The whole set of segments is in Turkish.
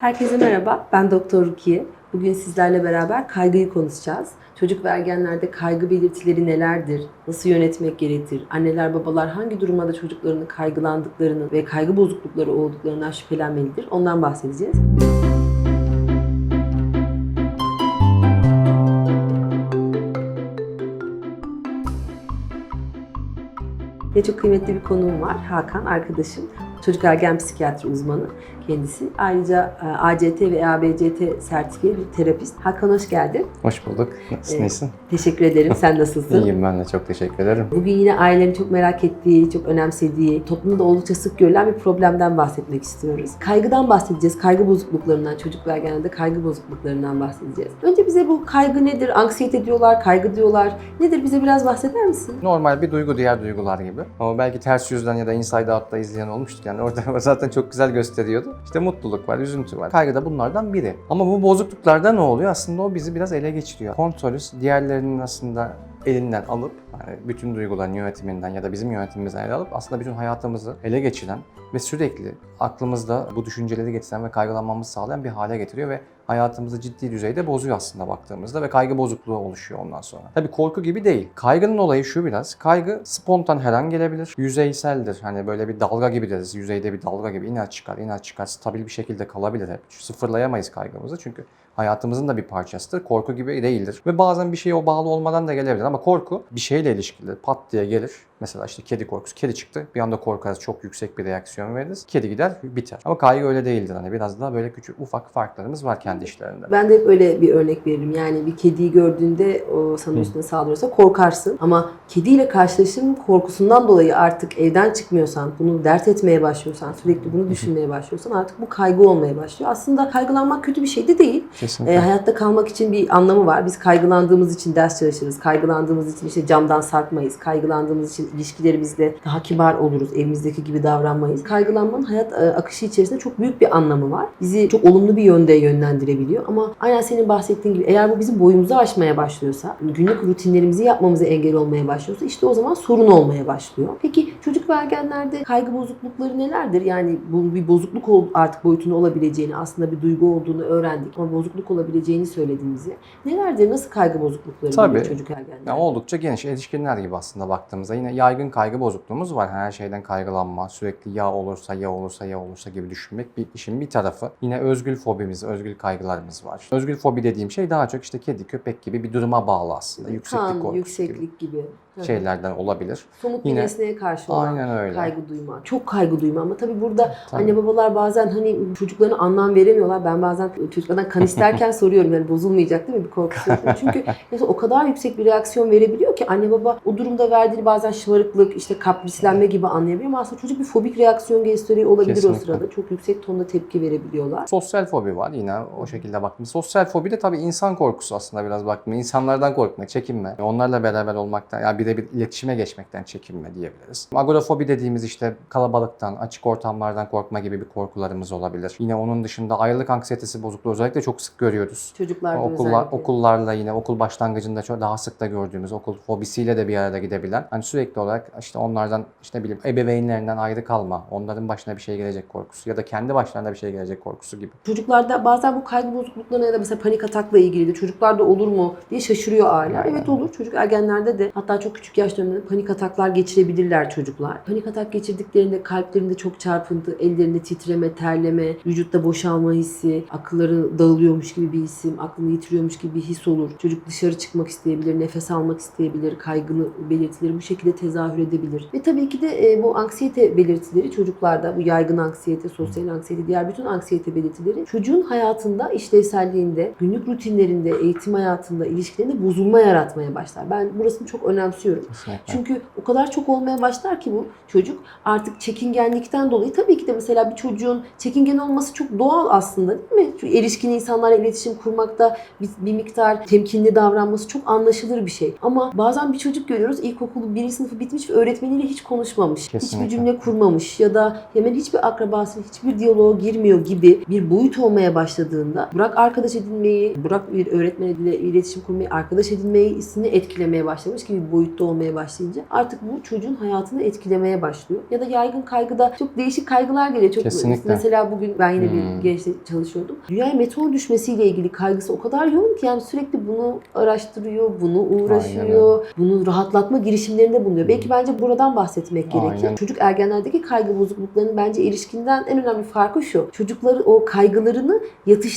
Herkese merhaba, ben Doktor Rukiye. Bugün sizlerle beraber kaygıyı konuşacağız. Çocuk ve ergenlerde kaygı belirtileri nelerdir? Nasıl yönetmek gerekir? Anneler babalar hangi durumlarda çocuklarının kaygılandıklarını ve kaygı bozuklukları olduklarından şüphelenmelidir? Ondan bahsedeceğiz. Ve çok kıymetli bir konuğum var. Hakan arkadaşım. Çocuk ergen psikiyatri uzmanı kendisi. Ayrıca e, ACT ve EABCT sertifiyeli bir terapist. Hakan hoş geldin. Hoş bulduk. Nasılsın? Evet. iyisin? Teşekkür ederim. Sen nasılsın? İyiyim ben de çok teşekkür ederim. Bugün yine ailelerin çok merak ettiği, çok önemsediği, toplumda da oldukça sık görülen bir problemden bahsetmek istiyoruz. Kaygıdan bahsedeceğiz. Kaygı bozukluklarından, çocuk ve ergenlerde kaygı bozukluklarından bahsedeceğiz. Önce bize bu kaygı nedir? Anksiyete diyorlar, kaygı diyorlar. Nedir? Bize biraz bahseder misin? Normal bir duygu diğer duygular gibi. Ama belki ters yüzden ya da Inside Out'ta izleyen olmuştuk. Yani orada zaten çok güzel gösteriyordu. İşte mutluluk var, üzüntü var. Kaygı da bunlardan biri. Ama bu bozukluklarda ne oluyor? Aslında o bizi biraz ele geçiriyor. Kontrolü diğerlerinin aslında elinden alıp yani bütün duyguların yönetiminden ya da bizim yönetimimizden ele alıp aslında bütün hayatımızı ele geçiren ve sürekli aklımızda bu düşünceleri getiren ve kaygılanmamızı sağlayan bir hale getiriyor ve hayatımızı ciddi düzeyde bozuyor aslında baktığımızda ve kaygı bozukluğu oluşuyor ondan sonra. Tabii korku gibi değil. Kaygının olayı şu biraz. Kaygı spontan her an gelebilir. Yüzeyseldir. Hani böyle bir dalga gibi deriz. Yüzeyde bir dalga gibi iner çıkar, iner çıkar. Stabil bir şekilde kalabilir hep. Sıfırlayamayız kaygımızı çünkü hayatımızın da bir parçasıdır. Korku gibi değildir. Ve bazen bir şeye o bağlı olmadan da gelebilir ama korku bir şeyle ilişkilidir. Pat diye gelir. Mesela işte kedi korkusu. Kedi çıktı. Bir anda korkarız. Çok yüksek bir reaksiyon veririz. Kedi gider biter. Ama kaygı öyle değildir. Hani biraz daha böyle küçük ufak farklarımız var kendi işlerinde. Ben de hep öyle bir örnek veririm. Yani bir kediyi gördüğünde o sana üstüne saldırırsa korkarsın. Ama kediyle karşılaşım korkusundan dolayı artık evden çıkmıyorsan, bunu dert etmeye başlıyorsan, sürekli bunu düşünmeye başlıyorsan artık bu kaygı olmaya başlıyor. Aslında kaygılanmak kötü bir şey de değil. Kesinlikle. E, hayatta kalmak için bir anlamı var. Biz kaygılandığımız için ders çalışırız. Kaygılandığımız için işte camdan sarkmayız. Kaygılandığımız için ilişkilerimizde daha kibar oluruz. Evimizdeki gibi davranmayız. Kaygılanmanın hayat e, akışı içerisinde çok büyük bir anlamı var. Bizi çok olumlu bir yönde yönlendirebiliyor. Ama aynen senin bahsettiğin gibi eğer bu bizim boyumuzu aşmaya başlıyorsa, günlük rutinlerimizi yapmamıza engel olmaya başlıyorsa işte o zaman sorun olmaya başlıyor. Peki çocuk ve ergenlerde kaygı bozuklukları nelerdir? Yani bu bir bozukluk artık boyutunda olabileceğini, aslında bir duygu olduğunu öğrendik ama bozukluk olabileceğini söylediğimizi. Nelerdir? Nasıl kaygı bozuklukları Tabii. çocuk ergenlerde? Yani oldukça geniş erişkinler gibi aslında baktığımızda yine yaygın kaygı bozukluğumuz var. Her şeyden kaygılanma, sürekli ya olursa ya olursa ya olursa gibi düşünmek bir işin bir tarafı. Yine özgül fobimiz, özgül kaygılarımız var. Özgül fobi dediğim şey daha çok işte kedi, köpek gibi bir duruma bağlı aslında. Yükseklik Kan, korkusu yükseklik gibi. gibi şeylerden olabilir. Somut bir Yine- nesneye karşı olan öyle. kaygı duyma. Çok kaygı duyma ama tabii burada Tabii. anne babalar bazen hani çocuklarına anlam veremiyorlar. Ben bazen çocuklardan kan isterken soruyorum yani bozulmayacak değil mi bir korkusu? Çünkü mesela o kadar yüksek bir reaksiyon verebiliyor ki anne baba o durumda verdiği bazen şımarıklık, işte kaprislenme gibi anlayabiliyor ama aslında çocuk bir fobik reaksiyon gösteriyor olabilir Kesinlikle. o sırada. Çok yüksek tonda tepki verebiliyorlar. Sosyal fobi var yine o şekilde baktığımız. Sosyal fobi de tabii insan korkusu aslında biraz baktığımda. İnsanlardan korkmak, çekinme. Onlarla beraber olmaktan, yani birebir iletişime geçmekten çekinme diyebiliriz. Agorafobi dediğimiz işte kalabalıktan, açık ortamlardan korkma gibi bir korkularımız olabilir. Yine onun dışında ayrılık anksiyetesi bozukluğu özellikle çok sık görüyoruz. Çocuklarda Okullar, özellikle. okullarla yine okul başlangıcında çok daha sık da gördüğümüz okul fobisiyle de bir arada gidebilen hani sürekli olarak işte onlardan işte bileyim ebeveynlerinden ayrı kalma, onların başına bir şey gelecek korkusu ya da kendi başlarına bir şey gelecek korkusu gibi. Çocuklarda bazen bu kaygı bozukluklarına ya da mesela panik atakla ilgili de çocuklarda olur mu diye şaşırıyor aileler. Evet olur. Çocuk ergenlerde de hatta çok küçük yaş döneminde panik ataklar geçirebilirler çocuklar. Panik atak geçirdiklerinde kalplerinde çok çarpıntı, ellerinde titreme, terleme, vücutta boşalma hissi, akılları dağılıyormuş gibi bir isim, aklını yitiriyormuş gibi bir his olur. Çocuk dışarı çıkmak isteyebilir, nefes almak isteyebilir, kaygını belirtileri bu şekilde tezahür edebilir. Ve tabii ki de e, bu anksiyete belirtileri çocuklarda bu yaygın anksiyete, sosyal anksiyete, diğer bütün anksiyete belirtileri çocuğun hayatında, işlevselliğinde, günlük rutinlerinde, eğitim hayatında, ilişkilerinde bozulma yaratmaya başlar. Ben burasını çok önemsiyorum. Kesinlikle. Çünkü o kadar çok olmaya başlar ki bu çocuk artık çekingenlikten dolayı tabii ki de mesela bir çocuğun çekingen olması çok doğal aslında değil mi? Çünkü erişkin insanlarla iletişim kurmakta bir, bir miktar temkinli davranması çok anlaşılır bir şey. Ama bazen bir çocuk görüyoruz ilkokulu birinci sınıfı bitmiş ve öğretmeniyle hiç konuşmamış. Kesinlikle. Hiçbir cümle kurmamış ya da hemen hiçbir akrabası hiçbir diyaloğa girmiyor gibi bir boyut olmaya başladığında baktığında bırak arkadaş edinmeyi, bırak bir öğretmenle iletişim kurmayı, arkadaş edinmeyi etkilemeye başlamış gibi bir boyutta olmaya başlayınca artık bu çocuğun hayatını etkilemeye başlıyor. Ya da yaygın kaygıda çok değişik kaygılar geliyor. Çok Kesinlikle. Mesela bugün ben yine Hmm. bir gençle çalışıyordum. Dünyaya meteor düşmesiyle ilgili kaygısı o kadar yoğun ki yani sürekli bunu araştırıyor, bunu uğraşıyor, bunu rahatlatma girişimlerinde bulunuyor. Belki bence buradan bahsetmek gerekir. Aynen. Çocuk ergenlerdeki kaygı bozukluklarının bence erişkinden en önemli farkı şu. Çocukları o kaygılarını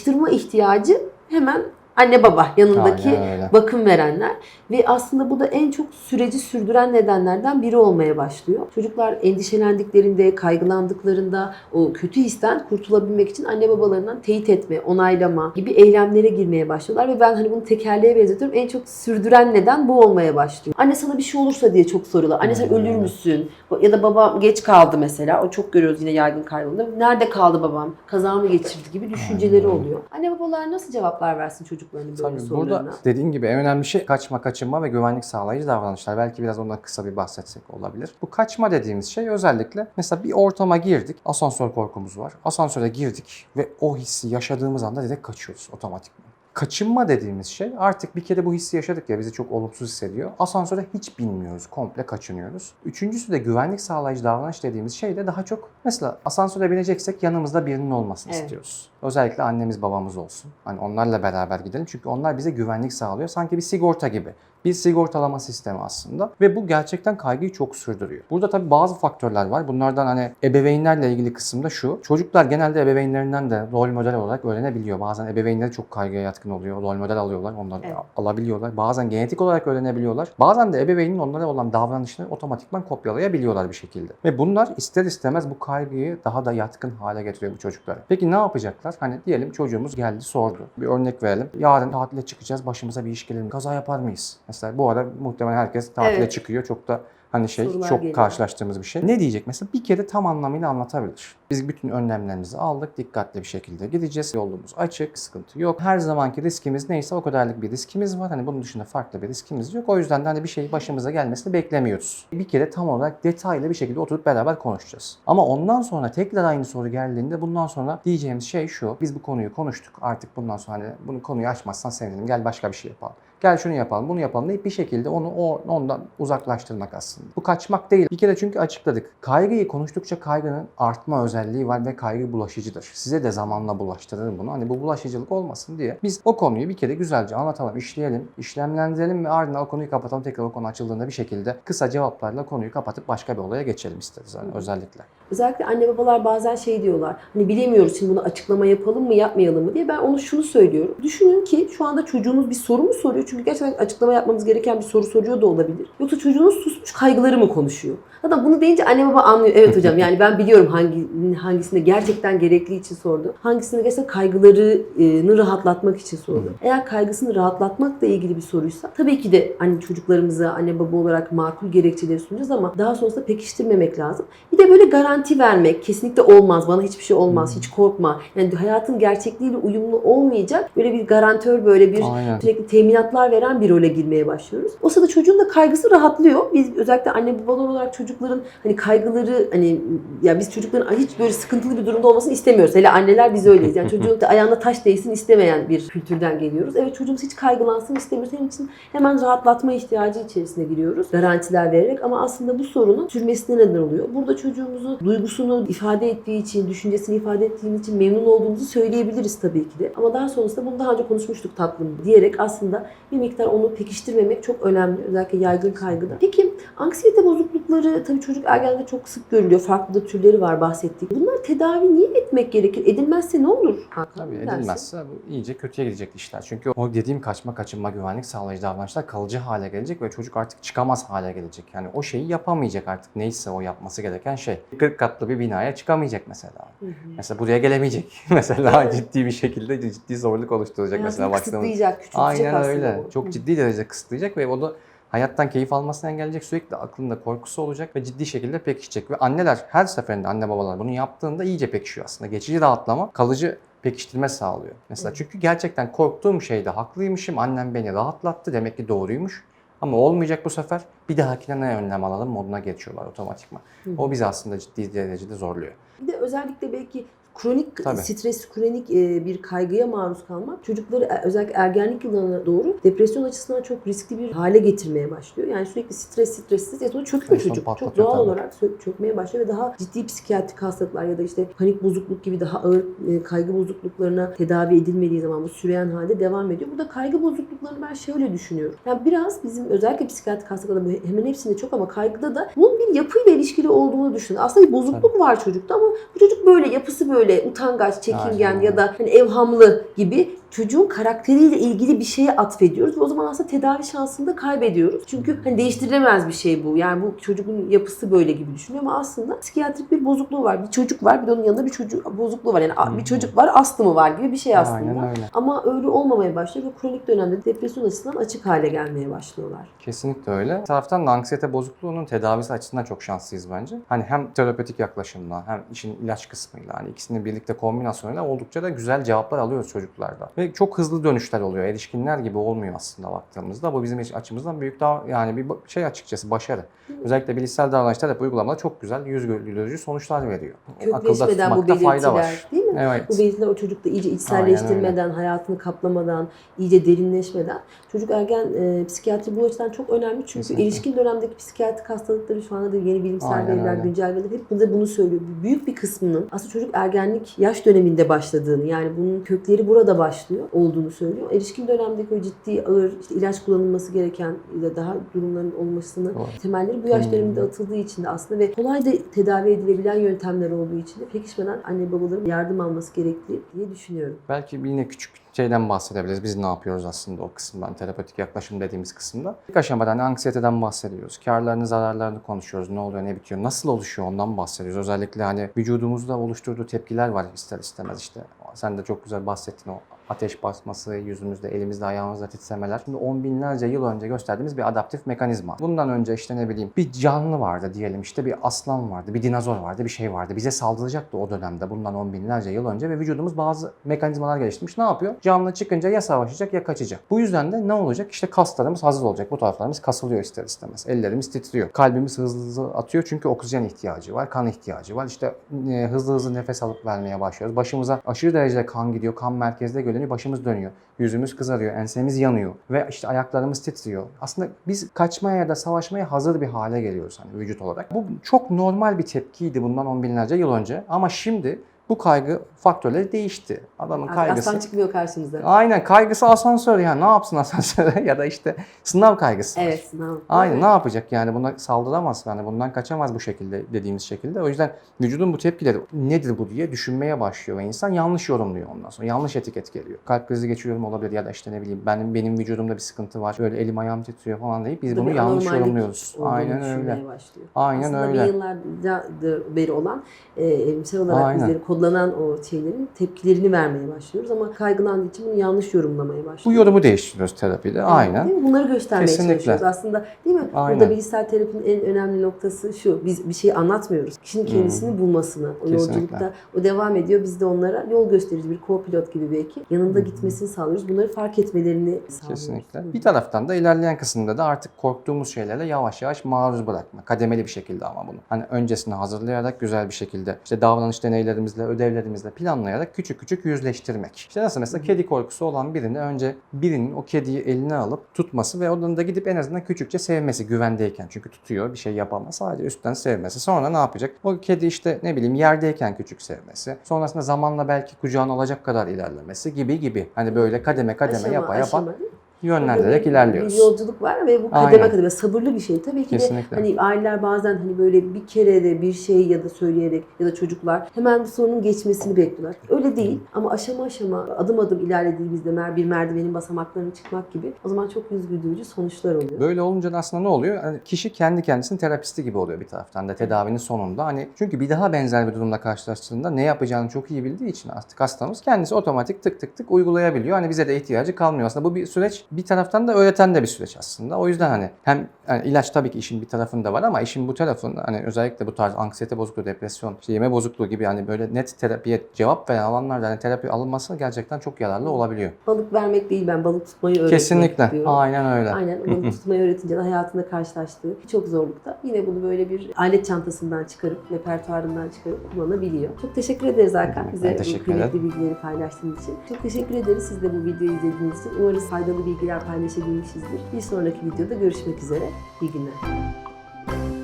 yatıştırma ihtiyacı hemen anne baba yanındaki bakım verenler ve aslında bu da en çok süreci sürdüren nedenlerden biri olmaya başlıyor. Çocuklar endişelendiklerinde, kaygılandıklarında o kötü histen kurtulabilmek için anne babalarından teyit etme, onaylama gibi eylemlere girmeye başlıyorlar ve ben hani bunu tekerleğe benzetiyorum. En çok sürdüren neden bu olmaya başlıyor. Anne sana bir şey olursa diye çok soruyorlar. Anne sen Hmm. ölür müsün? Ya da baba geç kaldı mesela. O çok görüyoruz yine yaygın kaygılarında. Nerede kaldı babam? Kaza mı geçirdi gibi düşünceleri oluyor. Anne babalar nasıl cevaplar versin çocuklarının böyle Tabii burada dediğin gibi en önemli şey kaçma, kaçınma ve güvenlik sağlayıcı davranışlar. Belki biraz ondan kısa bir bahsetsek olabilir. Bu kaçma dediğimiz şey özellikle mesela bir ortama girdik. Asansör korkumuz var. Asansöre girdik ve o hissi yaşadığımız anda direkt kaçıyoruz otomatikman. Kaçınma dediğimiz şey artık bir kere bu hissi yaşadık ya bizi çok olumsuz hissediyor. Asansöre hiç binmiyoruz. Komple kaçınıyoruz. Üçüncüsü de güvenlik sağlayıcı davranış dediğimiz şey de daha çok mesela asansöre bineceksek yanımızda birinin olmasını Evet. istiyoruz. Özellikle annemiz babamız olsun. Hani onlarla beraber gidelim çünkü onlar bize güvenlik sağlıyor. Sanki bir sigorta gibi. Bir sigortalama sistemi aslında ve bu gerçekten kaygıyı çok sürdürüyor. Burada tabii bazı faktörler var. Bunlardan hani ebeveynlerle ilgili kısımda şu. Çocuklar genelde ebeveynlerinden de rol model olarak öğrenebiliyor. Bazen ebeveynleri çok kaygıya yatkın oluyor. Rol model alıyorlar. Onları Evet. alabiliyorlar. Bazen genetik olarak öğrenebiliyorlar. Bazen de ebeveynin onlara olan davranışını otomatikman kopyalayabiliyorlar bir şekilde. Ve bunlar ister istemez bu kaygıyı daha da yatkın hale getiriyor bu çocuklara. Peki ne yapacaklar? Hani diyelim çocuğumuz geldi sordu. Bir örnek verelim. Yarın tatile çıkacağız. Başımıza bir iş gelir mi? Kaza yapar mıyız? Mesela bu ara muhtemelen herkes tatile Evet. çıkıyor. Çok da hani şey Sorular çok geliyor. karşılaştığımız bir şey. Ne diyecek mesela? Bir kere tam anlamıyla anlatabilir. Biz bütün önlemlerimizi aldık. Dikkatli bir şekilde gideceğiz. Yolumuz açık. Sıkıntı yok. Her zamanki riskimiz neyse o kadarlık bir riskimiz var. Hani bunun dışında farklı bir riskimiz yok. O yüzden de hani bir şey başımıza gelmesini beklemiyoruz. Bir kere tam olarak detaylı bir şekilde oturup beraber konuşacağız. Ama ondan sonra tekrar aynı soru geldiğinde bundan sonra diyeceğimiz şey şu. Biz bu konuyu konuştuk. Artık bundan sonra hani bunu konuyu açmazsan sevinirim. Gel başka bir şey yapalım. Gel şunu yapalım, bunu yapalım deyip bir şekilde onu o, ondan uzaklaştırmak aslında. Bu kaçmak değil. Bir kere çünkü açıkladık. Kaygıyı konuştukça kaygının artma özelliği var ve kaygı bulaşıcıdır. Size de zamanla bulaştırır bunu. Hani bu bulaşıcılık olmasın diye biz o konuyu bir kere güzelce anlatalım, işleyelim, işlemlendirelim ve ardından o konuyu kapatalım. Tekrar o konu açıldığında bir şekilde kısa cevaplarla konuyu kapatıp başka bir olaya geçelim isteriz yani özellikle. Özellikle anne babalar bazen şey diyorlar. Hani bilemiyoruz şimdi bunu açıklama yapalım mı yapmayalım mı diye. Ben onu şunu söylüyorum. Düşünün ki şu anda çocuğunuz bir soru mu soruyor? Çünkü gerçekten açıklama yapmamız gereken bir soru soruyor da olabilir. Yoksa çocuğunuz susmuş kaygıları mı konuşuyor? Hatta bunu deyince anne baba anlıyor. Evet hocam yani ben biliyorum hangi hangisinde gerçekten gerekli için sordu. Hangisinde gerçekten kaygılarını rahatlatmak için sordu. Eğer kaygısını rahatlatmakla ilgili bir soruysa tabii ki de hani çocuklarımıza anne baba olarak makul gerekçeleri sunacağız ama daha sonrasında pekiştirmemek lazım. Bir de böyle garanti vermek kesinlikle olmaz. Bana hiçbir şey olmaz. Hiç korkma. Yani hayatın gerçekliğiyle uyumlu olmayacak böyle bir garantör böyle bir Aynen. sürekli teminatlar veren bir role girmeye başlıyoruz. O sırada çocuğun da kaygısı rahatlıyor. Biz özellikle anne babalar olarak çocukların hani kaygıları hani ya biz çocukların hiç böyle sıkıntılı bir durumda olmasını istemiyoruz. Hele anneler biz öyleyiz. Yani çocuğun da ayağına taş değsin istemeyen bir kültürden geliyoruz. Evet çocuğumuz hiç kaygılansın istemiyoruz. Hem için hemen rahatlatma ihtiyacı içerisine giriyoruz. Garantiler vererek ama aslında bu sorunun sürmesine neden oluyor. Burada çocuğumuzu duygusunu ifade ettiği için, düşüncesini ifade ettiğimiz için memnun olduğumuzu söyleyebiliriz tabii ki de. Ama daha sonrasında bunu daha önce konuşmuştuk tatlım diyerek aslında bir miktar onu pekiştirmemek çok önemli. Özellikle yaygın kaygıda. Peki anksiyete bozuklukları tabii çocuk ergenlikte çok sık görülüyor. Farklı da türleri var bahsettiğim. Bunlar tedavi niye etmek gerekir? Edilmezse ne olur? Hakan, Tabii dersin? edilmezse bu iyice kötüye gidecek işler. Çünkü o dediğim kaçma, kaçınma, güvenlik sağlayıcı davranışlar kalıcı hale gelecek ve çocuk artık çıkamaz hale gelecek. Yani o şeyi yapamayacak artık neyse o yapması gereken şey. 40 katlı bir binaya çıkamayacak mesela. Hı hı. Mesela buraya gelemeyecek. mesela ciddi bir şekilde ciddi zorluk oluşturacak mesela Hayatını baktığımız. kısıtlayacak, küçültecek Aynen öyle. bu. Çok ciddi derecede kısıtlayacak ve o da hayattan keyif almasını engelleyecek. Sürekli aklında korkusu olacak ve ciddi şekilde pekişecek. Ve anneler her seferinde anne babalar bunu yaptığında iyice pekişiyor aslında. Geçici rahatlama kalıcı pekiştirme sağlıyor. Mesela çünkü gerçekten korktuğum şeyde haklıymışım. Annem beni rahatlattı. Demek ki doğruymuş. Ama olmayacak bu sefer. Bir dahakine ne önlem alalım moduna geçiyorlar otomatikman. O bizi aslında ciddi derecede zorluyor. Bir de özellikle belki kronik Tabii. stres, kronik e, bir kaygıya maruz kalmak çocukları e, özellikle ergenlik yıllarına doğru depresyon açısından çok riskli bir hale getirmeye başlıyor. Yani sürekli stres, stressiz ya sonra çöküyor çocuk. Çok doğal tabii. olarak çökmeye başlıyor ve daha ciddi psikiyatrik hastalıklar ya da işte panik bozukluk gibi daha ağır e, kaygı bozukluklarına tedavi edilmediği zaman bu süreyen halde devam ediyor. Burada kaygı bozukluklarını ben şöyle düşünüyorum. Yani biraz bizim özellikle psikiyatrik hastalıklarda hemen hepsinde çok ama kaygıda da bunun bir yapıyla ilişkili olduğunu düşünüyorum. Aslında bir bozukluk var çocukta ama bu çocuk böyle, yapısı böyle, utangaç, çekingen ya da hani evhamlı gibi çocuğun karakteriyle ilgili bir şeye atfediyoruz ve o zaman aslında tedavi şansını da kaybediyoruz. Çünkü hani değiştirilemez bir şey bu. Yani bu çocuğun yapısı böyle gibi düşünüyor ama aslında psikiyatrik bir bozukluğu var. Bir çocuk var bir de onun yanında bir çocuk bozukluğu var. Yani a- bir çocuk var astımı var gibi bir şey aslında. Aynen öyle. Ama öyle olmamaya başlıyor ve kronik dönemde depresyon açısından açık hale gelmeye başlıyorlar. Kesinlikle öyle. Bir taraftan da anksiyete bozukluğunun tedavisi açısından çok şanslıyız bence. Hani hem terapötik yaklaşımla hem işin ilaç kısmıyla hani ikisini birlikte kombinasyonuyla oldukça da güzel cevaplar alıyoruz çocuklarda. Ve çok hızlı dönüşler oluyor. Erişkinler gibi olmuyor aslında baktığımızda. Bu bizim açımızdan büyük daha yani bir şey açıkçası başarı. Özellikle bilişsel davranış terapi uygulamada çok güzel yüz güldürücü sonuçlar veriyor. Kökleşmeden bu belirtiler var. değil mi? Evet. Bu belirtiler o çocukta iyice içselleştirmeden, hayatını kaplamadan, iyice derinleşmeden çocuk ergen e, psikiyatri bu açıdan çok önemli. Çünkü Kesinlikle. erişkin dönemdeki psikiyatrik hastalıkları şu anda da yeni bilimsel veriler, güncel veriler hep bize bunu söylüyor. Büyük bir kısmının aslında çocuk ergenlik yaş döneminde başladığını yani bunun kökleri burada başlıyor olduğunu söylüyor. Erişkin dönemdeki o ciddi ağır işte ilaç kullanılması gereken ya da daha durumların olmasını Doğru. temelleri bu yaş Hmm. döneminde atıldığı için de aslında ve kolay da tedavi edilebilen yöntemler olduğu için de pekişmeden anne babaların yardım alması gerektiği diye düşünüyorum. Belki yine küçük şeyden bahsedebiliriz. Biz ne yapıyoruz aslında o kısımdan, terapötik yaklaşım dediğimiz kısımda. İlk aşamada hani anksiyeteden bahsediyoruz. Karlarını, zararlarını konuşuyoruz. Ne oluyor, ne bitiyor, nasıl oluşuyor ondan bahsediyoruz. Özellikle hani vücudumuzda oluşturduğu tepkiler var ister istemez işte. Sen de çok güzel bahsettin o ateş basması, yüzümüzde, elimizde, ayağımızda titremeler. Şimdi on binlerce yıl önce gösterdiğimiz bir adaptif mekanizma. Bundan önce işte ne bileyim bir canlı vardı diyelim işte bir aslan vardı, bir dinozor vardı, bir şey vardı. Bize saldıracaktı o dönemde bundan on binlerce yıl önce ve vücudumuz bazı mekanizmalar geliştirmiş. Ne yapıyor? Canlı çıkınca ya savaşacak ya kaçacak. Bu yüzden de ne olacak? İşte kaslarımız hazır olacak. Bu taraflarımız kasılıyor ister istemez. Ellerimiz titriyor. Kalbimiz hızlı hızlı atıyor çünkü oksijen ihtiyacı var, kan ihtiyacı var. İşte e, hızlı hızlı nefes alıp vermeye başlıyoruz. Başımıza aşırı derecede kan gidiyor. Kan merkezde görünüyor. Başımız dönüyor. Yüzümüz kızarıyor. Ensemiz yanıyor. Ve işte ayaklarımız titriyor. Aslında biz kaçmaya ya da savaşmaya hazır bir hale geliyoruz hani vücut olarak. Bu çok normal bir tepkiydi bundan on binlerce yıl önce. Ama şimdi bu kaygı faktörleri değişti. Adamın Artık kaygısı... aslan çıkmıyor karşımıza. Aynen kaygısı asansör yani ne yapsın asansöre ya da işte sınav kaygısı. Evet sınav. Aynen ne yapacak yani buna saldıramaz yani bundan kaçamaz bu şekilde dediğimiz şekilde. O yüzden vücudun bu tepkileri nedir bu diye düşünmeye başlıyor ve insan yanlış yorumluyor ondan sonra. Yanlış etiket geliyor. Kalp krizi geçiriyorum olabilir ya da işte ne bileyim benim benim vücudumda bir sıkıntı var. Böyle elim ayağım titriyor falan deyip biz Burada bunu bir yanlış yorumluyoruz. Aynen öyle. başlıyor. Aynen Aslında öyle. bin yıllardır beri olan e, evrimsel olarak Aynen. bizleri kodlanan o şeylerin tepkilerini vermeye başlıyoruz ama kaygılandığı için bunu yanlış yorumlamaya başlıyoruz. Bu yorumu değiştiriyoruz terapide. Aynen. Değil mi? Bunları göstermeye Kesinlikle. çalışıyoruz aslında. Değil mi? Aynen. Burada bilişsel terapinin en önemli noktası şu. Biz bir şey anlatmıyoruz. Kişinin kendisini bulmasını. O Kesinlikle. yolculukta o devam ediyor. Biz de onlara yol gösterici bir co-pilot gibi belki yanında gitmesini sağlıyoruz. Bunları fark etmelerini sağlıyoruz. Kesinlikle. Bir taraftan da ilerleyen kısımda da artık korktuğumuz şeylerle yavaş yavaş maruz bırakma. Kademeli bir şekilde ama bunu. Hani öncesini hazırlayarak güzel bir şekilde işte davranış deneylerimizle, ödevlerimizle planlayarak küçük küçük yüzleştirmek. İşte nasıl mesela kedi korkusu olan birini önce birinin o kediyi eline alıp tutması ve onun da gidip en azından küçükçe sevmesi güvendeyken. Çünkü tutuyor bir şey yapamaz. Sadece üstten sevmesi. Sonra ne yapacak? O kedi işte ne bileyim yerdeyken küçük sevmesi. Sonrasında zamanla belki kucağına alacak kadar ilerlemesi gibi gibi. Hani böyle kademe kademe Aşama, yapa yapa aşama? Yönlendirerek Bir- ilerliyoruz. Bir yolculuk var ve bu kademe Aynen. kademe sabırlı bir şey. Tabii ki Kesinlikle. de hani aileler bazen hani böyle bir kere de bir şey ya da söyleyerek ya da çocuklar hemen bu sorunun geçmesini bekliyorlar. Öyle değil ama aşama aşama adım adım ilerlediğimizde mer bir merdivenin basamaklarını çıkmak gibi o zaman çok yüz güldürücü sonuçlar oluyor. Böyle olunca da aslında ne oluyor? Hani kişi kendi kendisinin terapisti gibi oluyor bir taraftan da tedavinin sonunda. Hani çünkü bir daha benzer bir durumla karşılaştığında ne yapacağını çok iyi bildiği için artık hastamız kendisi otomatik tık tık tık uygulayabiliyor. Hani bize de ihtiyacı kalmıyor. Aslında bu bir süreç Bir taraftan da öğreten de bir süreç aslında. O yüzden hani hem yani ilaç tabii ki işin bir tarafında var ama işin bu tarafında hani özellikle bu tarz anksiyete bozukluğu, depresyon, işte yeme bozukluğu gibi hani böyle net terapiye cevap veren alanlarda hani terapi alınması gerçekten çok yararlı olabiliyor. Balık vermek değil ben balık tutmayı öğretmek Kesinlikle. istiyorum. Aynen öyle. Aynen balık tutmayı öğretince de hayatında karşılaştığı birçok zorlukta yine bunu böyle bir alet çantasından çıkarıp, repertuarından çıkarıp kullanabiliyor. Çok teşekkür ederiz Hakan bize bu kıymetli bilgileri paylaştığın için. Çok teşekkür ederiz siz de bu videoyu izlediğiniz için. Umarız faydalı bilgiler paylaşabilmişizdir. Bir sonraki videoda görüşmek üzere. İyi günler.